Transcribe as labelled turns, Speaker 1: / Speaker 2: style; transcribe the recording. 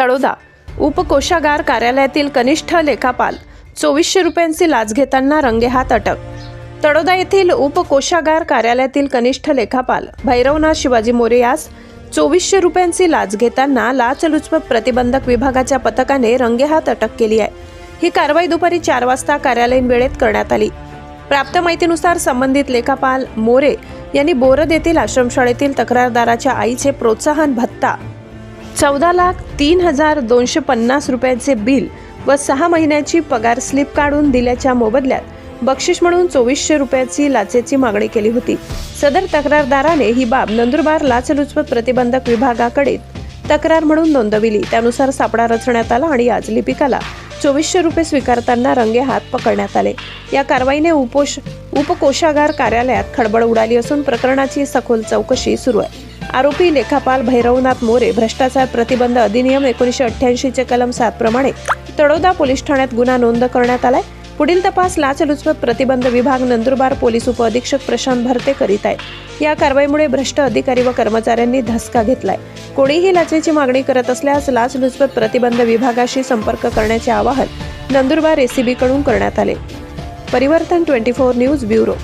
Speaker 1: तळोदा. उपकोषागार कार्यालयातील कनिष्ठ लेखापाल चोवीसशे रुपयांची लाच घेताना रंगेहात अटक. तळोदा येथील उपकोषागार कार्यालयातील कनिष्ठ लेखापाल भैरवनाथ शिवाजी मोरे यास चोवीसशे रुपयांची लाच घेताना लाचलुचपत प्रतिबंधक विभागाच्या पथकाने रंगेहात अटक केली आहे. ही कारवाई दुपारी चार वाजता कार्यालयीन वेळेत करण्यात आली. प्राप्त माहितीनुसार संबंधित लेखापाल मोरे यांनी बोरद येथील आश्रमशाळेतील तक्रारदाराच्या आईचे प्रोत्साहन भत्ता चौदा लाख तीन हजार दोनशे पन्नास रुपयांचे बिल व सहा महिन्याची पगार स्लिप काढून दिल्याच्या मोबदल्यात बक्षीस म्हणून चोवीसशे रुपयाची लाचेची मागणी केली होती. सदर तक्रारदाराने ही बाब नंदुरबार लाचलुचपत प्रतिबंधक विभागाकडे तक्रार म्हणून नोंदविली. त्यानुसार सापळा रचण्यात आला आणि आज लिपिकाला चोवीसशे रुपये स्वीकारताना रंगे हात पकडण्यात आले. या कारवाईने उपोष उपकोषागार कार्यालयात खळबळ उडाली असून प्रकरणाची सखोल चौकशी सुरू आहे. आरोपी लेखापाल भैरवनाथ मोरे भ्रष्टाचार प्रतिबंध अधिनियम एकोणीशे अठ्ठ्याऐंशीचे कलम सात प्रमाणे तळोदा पोलीस ठाण्यात गुन्हा नोंद करण्यात आलाय. पुढील तपास लाचलुचपत प्रतिबंध विभाग नंदुरबार पोलीस उपअधीक्षक प्रशांत भरते करीत आहेत या कारवाईमुळे भ्रष्ट अधिकारी व कर्मचाऱ्यांनी धसका घेतलाय. कोणीही लाचेची मागणी करत असल्यास लाचलुचपत प्रतिबंध विभागाशी संपर्क करण्याचे आवाहन नंदुरबार एसीबी कडून करण्यात आले. परिवर्तन ट्वेंटी फोर न्यूज ब्युरो.